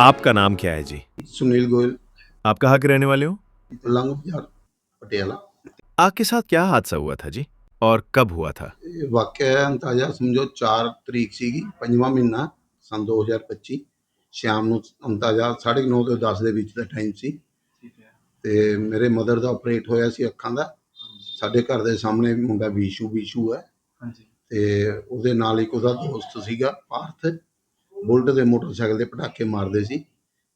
आपका नाम क्या है जी सुनील गोयल आप कहाँ के रहने वाले हो लंग बाजार पटियाला आग के साथ क्या हादसा हुआ था जी और कब हुआ था ਇਹ ਵਾਕਿਆ ਅੰਦਾਜ਼ਾ ਸਮਝੋ 4 ਤਰੀਕ ਸੀਗੀ ਪੰਜਵਾਂ ਮਹੀਨਾ ਸਨ 2025 ਸ਼ਾਮ ਨੂੰ ਅੰਦਾਜ਼ਾ 9:30 ਤੋਂ 10 ਦੇ ਵਿੱਚ ਦਾ ਟਾਈਮ ਸੀ ਤੇ ਮੇਰੇ ਮਦਰ ਦਾ ਆਪਰੇਟ ਹੋਇਆ ਸੀ ਅੱਖਾਂ ਦਾ ਸਾਡੇ ਘਰ ਦੇ ਸਾਹਮਣੇ ਮੁੰਡਾ ਵੀਸ਼ੂ ਵੀਸ਼ੂ ਹੈ ਹਾਂਜੀ ਤੇ ਉਹਦੇ ਨਾਲ ਇੱਕ ਉਹਦਾ ਦੋਸਤ ਸੀਗਾ ਪਾਰਥ ਬੁਲਟ ਦੇ ਮੋਟਰਸਾਈਕਲ ਦੇ ਪਟਾਕੇ ਮਾਰਦੇ ਸੀ।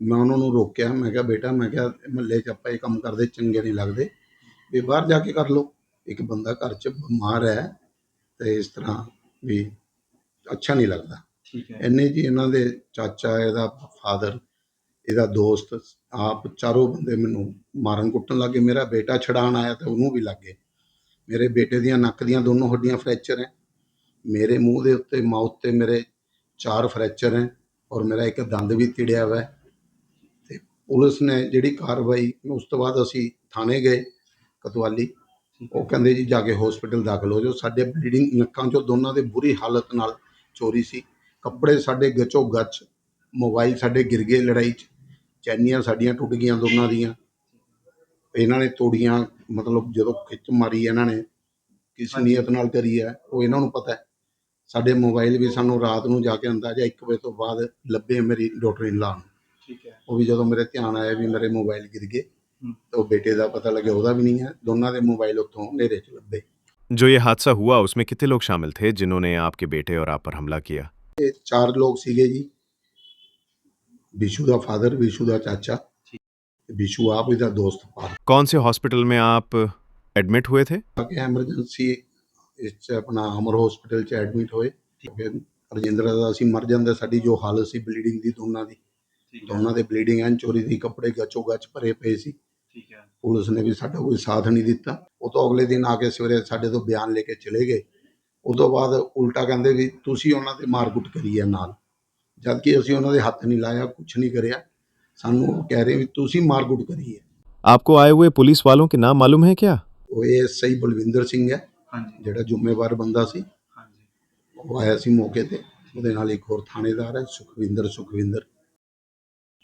ਮੈਂ ਉਹਨਾਂ ਨੂੰ ਰੋਕਿਆ ਮੈਂ ਕਿਹਾ ਬੇਟਾ ਮੈਂ ਕਿਹਾ ਮਹੱਲੇ 'ਚ ਆਪਾਂ ਇਹ ਕੰਮ ਕਰਦੇ ਚੰਗੇ ਨਹੀਂ ਲੱਗਦੇ। ਵੀ ਬਾਹਰ ਜਾ ਕੇ ਕਰ ਲਓ। ਇੱਕ ਬੰਦਾ ਘਰ 'ਚ ਬਿਮਾਰ ਹੈ ਤੇ ਇਸ ਤਰ੍ਹਾਂ ਵੀ ਅੱਛਾ ਨਹੀਂ ਲੱਗਦਾ। ਠੀਕ ਹੈ। ਇੰਨੇ ਜੀ ਇਹਨਾਂ ਦੇ ਚਾਚਾ ਇਹਦਾ ਫਾਦਰ ਇਹਦਾ ਦੋਸਤ ਆਪ ਚਾਰੋਂ ਬੰਦੇ ਮੈਨੂੰ ਮਾਰਨ ਕੁੱਟਣ ਲੱਗੇ। ਮੇਰਾ ਬੇਟਾ ਛਡਾਣ ਆਇਆ ਤੇ ਉਹਨੂੰ ਵੀ ਲੱਗੇ ਮੇਰੇ ਬੇਟੇ ਦੀਆਂ ਨੱਕ ਦੀਆਂ ਦੋਨੋਂ ਹੱਡੀਆਂ ਫ੍ਰੈਕਚਰ ਹੈ। ਮੇਰੇ ਮੂੰਹ ਦੇ ਉੱਤੇ ਮਾਊਥ ਤੇ ਮੇਰੇ ਚਾਰ ਫ੍ਰੈਕਚਰ ਹੈ ਔਰ ਮੇਰਾ ਇੱਕ ਦੰਦ ਵੀ ਤਿੜਿਆ ਹੋਇਆ ਹੈ ਤੇ ਪੁਲਿਸ ਨੇ ਜਿਹੜੀ ਕਾਰਵਾਈ ਉਸ ਤੋਂ ਬਾਅਦ ਅਸੀਂ ਥਾਣੇ ਗਏ ਕਤਵਾਲੀ। ਉਹ ਕਹਿੰਦੇ ਜੀ ਜਾ ਕੇ ਹਸਪੀਟਲ ਦਾਖਲ ਹੋ ਜਾਓ। ਸਾਡੇ ਬਲੀਡਿੰਗ ਨੱਕਾਂ ਚੋਂ ਦੋਨਾਂ ਦੇ ਬੁਰੀ ਹਾਲਤ ਨਾਲ ਚੋਰੀ ਸੀ। ਕੱਪੜੇ ਸਾਡੇ ਗਚੋ ਗੱਚ ਮੋਬਾਈਲ ਸਾਡੇ ਗਿਰ ਗਏ ਲੜਾਈ 'ਚ। ਚੈਨੀਆਂ ਸਾਡੀਆਂ ਟੁੱਟ ਗਈਆਂ ਦੋਨਾਂ ਦੀਆਂ। ਇਹਨਾਂ ਨੇ ਤੋੜੀਆਂ ਮਤਲਬ ਜਦੋਂ ਖਿੱਚ ਮਾਰੀ ਇਹਨਾਂ ਨੇ ਕਿਸ ਨੀਅਤ ਨਾਲ ਕਰੀ ਹੈ ਉਹ ਇਹਨਾਂ ਨੂੰ ਪਤਾ ਹੈ। ਸਾਡੇ ਮੋਬਾਈਲ ਵੀ ਸਾਨੂੰ ਰਾਤ ਨੂੰ ਜਾ ਕੇ ਅੰਦਾਜ਼ਾ 1 ਵਜੇ ਤੋਂ ਬਾਅਦ ਲੱਭੇ ਮੇਰੀ ਡਾਕਟਰ ਇਨ ਲਾ ਨੂੰ ਠੀਕ ਹੈ ਉਹ ਵੀ ਜਦੋਂ ਮੇਰੇ ਧਿਆਨ ਆਇਆ ਵੀ ਮੇਰੇ ਮੋਬਾਈਲ ਗਿਰ ਗਏ ਹੂੰ। ਤਾਂ ਉਹ ਬੇਟੇ ਦਾ ਪਤਾ ਲੱਗਿਆ ਉਹਦਾ ਵੀ ਨਹੀਂ ਹੈ ਦੋਨਾਂ ਦੇ ਮੋਬਾਈਲ ਉੱਥੋਂ ਹਨੇਰੇ 'ਚ ਲੱਭੇ जो ये हादसा हुआ उसमें कितने लोग शामिल थे जिन्होंने आपके बेटे और आप पर हमला किया ਇਹ ਚਾਰ ਲੋਕ ਸੀਗੇ ਜੀ ਵਿਸ਼ੂ ਦਾ ਫਾਦਰ ਵਿਸ਼ੂ ਦਾ ਚਾਚਾ ਵਿਸ਼ੂ ਆਪ ਇਹਦਾ ਦੋਸਤ ਪਾਰ कौन से हॉस्पिटल में आप एडमिट हुए थे ਕਿ ਐਮਰਜੈਂਸੀ ਇਸ ਚ ਆਪਣਾ ਅਮਰ ਹਸਪੀਟਲ ਚ ਐਡਮਿਟ ਹੋਏ ਫਿਰ ਰਜਿੰਦਰਾ ਦਾ ਅਸੀਂ ਮਰ ਜਾਂਦੇ ਸਾਡੀ ਜੋ ਹਾਲਤ ਸੀ ਬਲੀਡਿੰਗ ਦੀ ਦੋਨਾਂ ਦੀ ਠੀਕ ਹੈ ਦੋਨਾਂ ਦੇ ਬਲੀਡਿੰਗ ਐਨ ਚੋਰੀ ਦੀ ਕੱਪੜੇ ਗਚੋ ਗੱਚ ਭਰੇ ਪਏ ਸੀ ਠੀਕ ਹੈ ਪੁਲਿਸ ਨੇ ਵੀ ਸਾਡਾ ਕੋਈ ਸਾਥ ਨਹੀਂ ਦਿੱਤਾ ਉਹ ਤੋਂ ਅਗਲੇ ਦਿਨ ਆ ਕੇ ਸਵੇਰੇ ਸਾਡੇ ਤੋਂ ਬਿਆਨ ਲੈ ਕੇ ਚਲੇ ਗਏ ਉਸ ਤੋਂ ਬਾਅਦ ਉਲਟਾ ਕਹਿੰਦੇ ਵੀ ਤੁਸੀਂ ਉਹਨਾਂ ਤੇ ਮਾਰਕੁੱਟ ਕਰੀ ਹੈ ਨਾਲ ਜਦ ਕਿ ਅਸੀਂ ਉਹਨਾਂ ਦੇ ਹੱਥ ਨਹੀਂ ਲਾਇਆ ਕੁਝ ਨਹੀਂ ਕਰਿਆ ਸਾਨੂੰ ਉਹ ਕਹਿ ਰਹੇ ਵੀ ਤੁਸੀਂ ਮਾਰਕੁੱਟ ਕਰੀ ਹੈ आपको आए हुए पुलिस वालों के नाम मालूम है क्या ਉਹ ਇਹ ਸਹੀ ਬਲਵਿੰਦਰ ਸਿੰਘ ਹੈ ਹਾਂਜੀ। ਜਿਹੜਾ ਜ਼ਿੰਮੇਵਾਰ ਬੰਦਾ ਸੀ ਹਾਂਜੀ। ਉਹ ਆਇਆ ਸੀ ਮੌਕੇ ਤੇ। ਉਹਦੇ ਨਾਲ ਇੱਕ ਹੋਰ ਥਾਣੇਦਾਰ ਹੈ ਸੁਖਵਿੰਦਰ ਸੁਖਵਿੰਦਰ।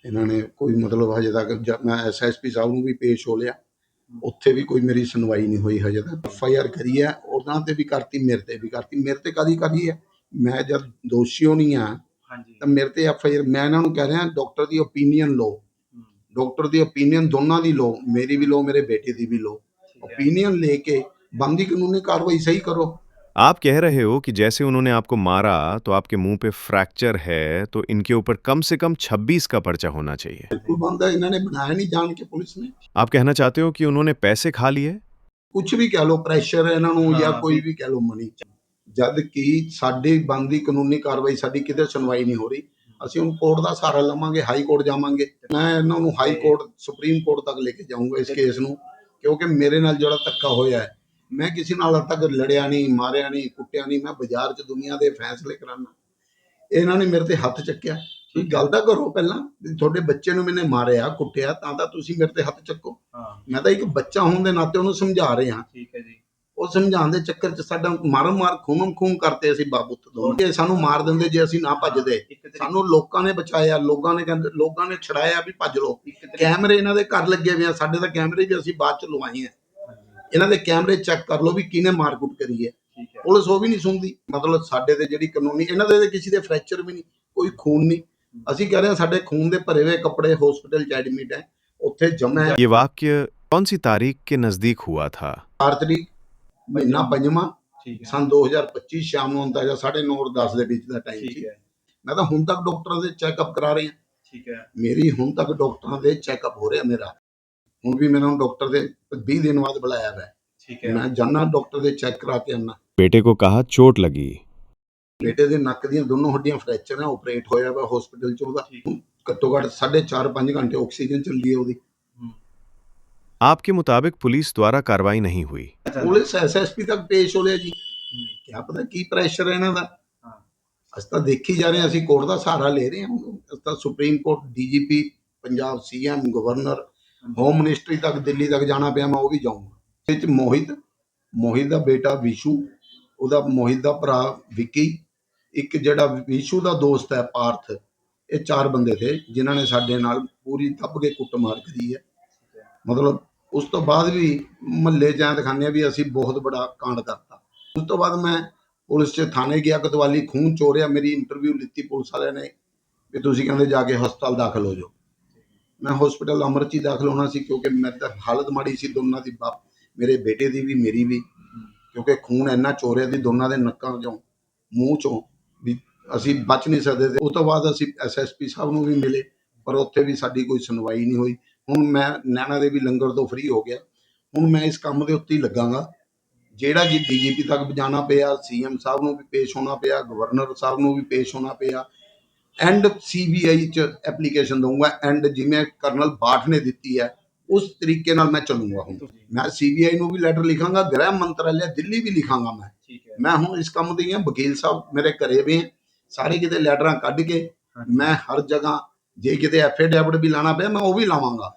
ਇਹਨਾਂ ਨੇ ਕੋਈ ਮਤਲਬ ਹਜੇ ਤੱਕ ਮੈਂ ਐਸਐਸਪੀ ਸਾਹਿਬ ਨੂੰ ਵੀ ਪੇਸ਼ ਹੋ ਲਿਆ। ਉੱਥੇ ਵੀ ਕੋਈ ਮੇਰੀ ਸੁਣਵਾਈ ਨਹੀਂ ਹੋਈ ਹਜੇ ਤੱਕ। ਐਫਆਈਆਰ ਕਰੀ ਹੈ ਉਹਨਾਂ ਤੇ ਵੀ ਕਰਤੀ ਮੇਰੇ ਤੇ ਵੀ ਕਰਤੀ। ਮੇਰੇ ਤੇ ਕਾਦੀ ਕਰੀ ਹੈ? ਮੈਂ ਜਦ ਦੋਸ਼ੀ ਹੋਣੀ ਆ ਤਾਂ ਮੇਰੇ ਤੇ ਐਫਆਈਆਰ ਮੈਂ ਇਹਨਾਂ ਨੂੰ ਕਹਿ ਰਿਹਾ ਡਾਕਟਰ ਦੀ ਓਪੀਨੀਅਨ ਲਓ। ਡਾਕਟਰ ਦੀ ਓਪੀਨੀਅਨ ਦੋਨਾਂ ਦੀ ਲਓ ਮੇਰੀ ਵੀ ਲਓ ਮੇਰੇ ਬੇਟੇ ਦੀ ਵੀ ਲਓ। ਓਪੀਨੀਅਨ ਲੈ ਕੇ लेके बनदी कानूनी कार्रवाई सही करो आप कह रहे हो कि जैसे उन्होंने आपको मारा तो आपके मुंह पे फ्रैक्चर है तो इनके ऊपर कम से कम 26 का पर्चा होना चाहिए बिल्कुल बंदा इन्होंने बनाया नहीं जान के पुलिस ने आप कहना चाहते हो कि उन्होंने पैसे खा लिए ਕੁਝ ਵੀ ਕਹਿ ਲੋ ਪ੍ਰੈਸ਼ਰ ਹੈ ਇਹਨਾਂ ਨੂੰ ਜਾਂ ਹਾਂ, ਕੋਈ ਵੀ ਕਹਿ ਲੋ ਮਨੀ ਜਦ ਕਿ ਸਾਡੀ ਬੰਦੀ ਕਾਨੂੰਨੀ ਕਾਰਵਾਈ ਸਾਡੀ ਕਿਤੇ ਸੁਣਵਾਈ ਨਹੀਂ ਹੋ ਰਹੀ ਅਸੀਂ ਹੁਣ ਕੋਰਟ ਦਾ ਸਹਾਰਾ ਲਵਾਂਗੇ ਹਾਈ ਕੋਰਟ ਜਾਵਾਂਗੇ ਮੈਂ ਇਹਨਾਂ ਨੂੰ ਹਾਈ ਕੋਰਟ ਸੁਪਰੀਮ ਕੋਰਟ ਤੱਕ ਲੈ ਕੇ ਜਾਊਂਗਾ ਇਸ ਕੇਸ ਨੂੰ ਕਿਉਂਕਿ ਮੇਰੇ ਨਾਲ ਜਿਹੜਾ ਧੱਕਾ ਹੋਇਆ ਹੈ ਮੈਂ ਕਿਸੇ ਨਾਲ ਅੱਜ ਤੱਕ ਲੜਿਆ ਨਹੀਂ ਮਾਰਿਆ ਨਹੀਂ ਕੁੱਟਿਆ ਨਹੀਂ ਮੈਂ ਬਾਜ਼ਾਰ 'ਚ ਦੁਨੀਆ ਦੇ ਫੈਸਲੇ ਕਰਾਨਾ। ਇਹਨਾਂ ਨੇ ਮੇਰੇ ਤੇ ਹੱਥ ਚੱਕਿਆ ਤੁਸੀਂ ਗੱਲ ਤਾਂ ਕਰੋ ਪਹਿਲਾਂ ਤੁਹਾਡੇ ਬੱਚੇ ਨੂੰ ਮੈਨੇ ਮਾਰਿਆ ਕੁੱਟਿਆ ਤਾਂ ਤਾਂ ਤੁਸੀਂ ਮੇਰੇ ਤੇ ਹੱਥ ਚੱਕੋ। ਮੈਂ ਤਾਂ ਇੱਕ ਬੱਚਾ ਹੋਣ ਦੇ ਨਾਤੇ ਉਹਨੂੰ ਸਮਝਾ ਰਿਹਾ। ਠੀਕ ਹੈ ਜੀ। ਉਹ ਸਮਝਾਉਣ ਦੇ ਚੱਕਰ 'ਚ ਸਾਡਾ ਮਾਰਨ ਮਾਰ ਖੂਨਮ ਖੂਨ ਕਰਤੇ ਅਸੀਂ ਬਾਬੂ ਤੋਂ ਜੇ ਸਾਨੂੰ ਮਾਰ ਦਿੰਦੇ ਜੇ ਅਸੀਂ ਨਾ ਭੱਜਦੇ ਸਾਨੂੰ ਲੋਕਾਂ ਨੇ ਬਚਾਇਆ ਲੋਕਾਂ ਨੇ ਕਹਿੰਦੇ ਲੋਕਾਂ ਨੇ ਛੜਾਇਆ ਵੀ ਭੱਜ ਤਰੀਕ ਕੈਮਰੇ ਇਹਨਾਂ ਦੇ ਘਰ ਲੱਗੇ ਹੋਏ ਆ ਸਾਡੇ ਤਾਂ ਕੈਮਰੇ ਵੀ ਅਸੀਂ ਬਾਅਦ ਚ ਲਵਾਏ ਆ। ਇਹਨਾਂ ਦੇ ਕੈਮਰੇ ਚੈੱਕ ਕਰ ਲਓ ਵੀ ਕਿਹਨੇ ਮਾਰਕੁੱਟ ਕਰੀ ਹੈ ਠੀਕ ਹੈ ਪੁਲਿਸ ਉਹ ਵੀ ਨਹੀਂ ਸੁਣਦੀ ਮਤਲਬ ਸਾਡੇ ਤੇ ਜਿਹੜੀ ਕਾਨੂੰਨੀ ਇਹਨਾਂ ਦੇ ਤਾਂ ਕਿਸੇ ਦੇ ਫ੍ਰੈਕਚਰ ਵੀ ਨਹੀਂ ਕੋਈ ਖੂਨ ਨਹੀਂ ਅਸੀਂ ਕਹਿ ਰਹੇ ਹਾਂ ਸਾਡੇ ਖੂਨ ਦੇ ਭਰੇ ਹੋਏ ਕੱਪੜੇ ਹਸਪੀਟਲ ਚ ਐਡਮਿਟ ਹੈ ਉੱਥੇ ਜਮ੍ਹਾਂ ਹੈ ये वाक्य कौन सी तारीख के नजदीक हुआ था 4 ਤਰੀਕ ਮਹੀਨਾ ਪੰਜਵਾਂ ਠੀਕ ਹੈ ਸਨ 2025 ਸ਼ਾਮ ਨੂੰ ਅੰਦਾਜ਼ਾ 9:30 10 ਦੇ ਵਿੱਚ ਦਾ ਟਾਈਮ ਠੀਕ ਸੀ ਹੈ ਮੈਂ ਤਾਂ ਹੁਣ ਤੱਕ ਡਾਕਟਰਾਂ ਦੇ ਚੈੱਕਅਪ ਕਰਾ ਰਹੇ ਹਾਂ ਠੀਕ ਹੈ ਮੇਰੀ ਹੁਣ ਤੱਕ ਡਾਕਟਰਾਂ ਦੇ ਚੈੱਕਅਪ ਹੋ ਰਿਹਾ ਮੇਰਾ ਹੁਣ ਵੀ ਮੈਨੂੰ ਡਾਕਟਰ ਦੇ 20 ਦਿਨ ਬਾਅਦ ਬੁਲਾਇਆ ਹੈ ਠੀਕ ਹੈ ਮੈਂ ਜਾਣਾ ਡਾਕਟਰ ਦੇ ਚੈੱਕ ਕਰਾ ਕੇ ਆਉਣਾ बेटे को कहा चोट लगी ਬੇਟੇ ਦੇ ਨੱਕ ਦੀਆਂ ਦੋਨੋਂ ਹੱਡੀਆਂ ਫ੍ਰੈਕਚਰ ਹੈ ਆਪਰੇਟ ਹੋਇਆ ਵਾ ਹਸਪੀਟਲ ਚ ਉਹਦਾ ਠੀਕ। ਘੱਟੋ ਘੱਟ 4.5 5 ਘੰਟੇ ਆਕਸੀਜਨ ਚੱਲਦੀ ਹੈ ਉਹਦੀ ਹੂੰ। आपके मुताबिक पुलिस द्वारा कार्रवाई नहीं हुई ਪੁਲਿਸ ਐਸਐਸਪੀ ਤੱਕ ਪੇਸ਼ ਹੋ ਲਿਆ ਜੀ ਹੂੰ, ਕਿਆ ਪਤਾ ਕੀ ਪ੍ਰੈਸ਼ਰ ਹੈ ਇਹਨਾਂ ਦਾ ਹਾਂ ਅਸੀਂ ਤਾਂ ਦੇਖੀ ਜਾ ਰਹੇ ਹਾਂ ਅਸੀਂ ਕੋਰਟ ਦਾ ਸਹਾਰਾ ਲੈ ਰਹੇ ਹਾਂ ਅਸੀਂ ਤਾਂ supreme court DGP Punjab CM governor home ministry ਤੱਕ, ਦਿੱਲੀ ਤੱਕ ਜਾਣਾ ਪਿਆ, ਮੈਂ ਉਹ ਵੀ ਜਾਊਂਗਾ। ਇਹ ਚ ਮੋਹਿਤ ਮੋਹਿਤ ਦਾ ਬੇਟਾ ਵਿਸ਼ੂ, ਉਹਦਾ ਮੋਹਿਤ ਦਾ ਭਰਾ ਵਿੱਕੀ, ਇੱਕ ਜਿਹੜਾ ਵਿਸ਼ੂ ਦਾ ਦੋਸਤ ਹੈ, ਪਾਰਥ, ਇਹ ਚਾਰ ਬੰਦੇ ਥੇ, ਜਿਨ੍ਹਾਂ ਨੇ ਸਾਡੇ ਨਾਲ ਪੂਰੀ ਦੱਬ ਕੇ ਕੁੱਟਮਾਰ ਕਰੀ ਹੈ। ਮਤਲਬ ਉਸ ਤੋਂ ਬਾਅਦ ਵੀ ਮਹੱਲੇ ਜਾਂ ਦਿਖਾਉਂਦੇ ਵੀ ਅਸੀਂ ਬਹੁਤ ਬੜਾ ਕਾਂਡ ਕਰਤਾ। ਉਸ ਤੋਂ ਬਾਅਦ ਮੈਂ ਪੁਲਿਸ 'ਚ ਥਾਣੇ ਗਿਆ, ਕਤਵਾਲੀ ਖੂਨ ਚੋਰਿਆ, ਮੇਰੀ ਇੰਟਰਵਿਊ ਲਿੱਤੀ ਪੁਲਿਸ ਵਾਲਿਆਂ ਨੇ, ਵੀ ਤੁਸੀਂ ਕਹਿੰਦੇ ਜਾ ਕੇ ਹਸਪਤਾਲ ਦਾਖਲ ਹੋ ਜਾਓ। ਮੈਂ ਹਸਪੀਟਲ ਅਮਰ ਹੀ ਦਾਖਲ ਹੋਣਾ ਸੀ ਕਿਉਂਕਿ ਮੈਂ ਤਾਂ ਹਾਲਤ ਮਾੜੀ ਸੀ, ਦੋਨਾਂ ਦੀ ਬਾਪ, ਮੇਰੇ ਬੇਟੇ ਦੀ ਵੀ, ਮੇਰੀ ਵੀ। ਕਿਉਂਕਿ ਖੂਨ ਇੰਨਾ ਚੋਰਿਆ ਦੀ ਦੋਨਾਂ ਦੇ ਨੱਕਾਂ 'ਚੋਂ, ਮੂੰਹ 'ਚੋਂ, ਵੀ ਅਸੀਂ ਬਚ ਨਹੀਂ ਸਕਦੇ ਤੇ ਉਸ ਤੋਂ ਬਾਅਦ ਅਸੀਂ ਐਸਐਸਪੀ ਸਾਹਿਬ ਨੂੰ ਵੀ ਮਿਲੇ, ਪਰ ਉੱਥੇ ਵੀ ਸਾਡੀ ਕੋਈ ਸੁਣਵਾਈ ਨਹੀਂ ਹੋਈ। ਹੁਣ ਮੈਂ ਨੈਣਾ ਦੇ ਵੀ ਲੰਗਰ ਤੋਂ ਫ੍ਰੀ ਹੋ ਗਿਆ। ਹੁਣ ਮੈਂ ਇਸ ਕੰਮ ਦੇ ਉੱਤੇ ਹੀ ਲੱਗਾਂਗਾ। ਜਿਹੜਾ ਜੀ ਡੀਜੀਪੀ ਤੱਕ ਜਾਣਾ ਪਿਆ ਸੀਐਮ ਸਾਹਿਬ ਨੂੰ ਵੀ ਪੇਸ਼ ਹੋਣਾ ਪਿਆ ਗਵਰਨਰ ਸਾਹਿਬ ਨੂੰ ਵੀ ਪੇਸ਼ ਹੋਣਾ ਪਿਆ ਐਂਡ ਸੀਬੀਆਈ ਚ ਐਪਲੀਕੇਸ਼ਨ ਦਊਂਗਾ ਐਂਡ ਜਿਵੇਂ ਕਰਨਲ ਬਾਠ ਨੇ ਦਿੱਤੀ ਹੈ ਉਸ ਤਰੀਕੇ ਨਾਲ ਮੈਂ ਚੱਲੂੰਗਾ ਹੁਣ ਮੈਂ ਸੀਬੀਆਈ ਨੂੰ ਵੀ ਲੈਟਰ ਲਿਖਾਂਗਾ ਗ੍ਰਹਿ ਮੰਤਰਾਲੇ ਦਿੱਲੀ ਵੀ ਲਿਖਾਂਗਾ ਮੈਂ ਹੈ ਮੈਂ ਹੁਣ ਇਸ ਕੰਮ ਦੀ ਹਾਂ ਵਕੀਲ ਸਾਹਿਬ ਮੇਰੇ ਘਰੇ ਵੀ ਹੈ। ਸਾਰੇ ਕਿਤੇ ਲੈਟਰਾਂ ਕੱਢ ਕੇ। ਮੈਂ ਹਰ ਜਗ੍ਹਾ ਜੇ ਕਿਤੇ ਐਫੀਡੈਵਿਟ ਵੀ ਲਾਣਾ ਪਿਆ ਮੈਂ ਉਹ ਵੀ ਲਾਵਾਂਗਾ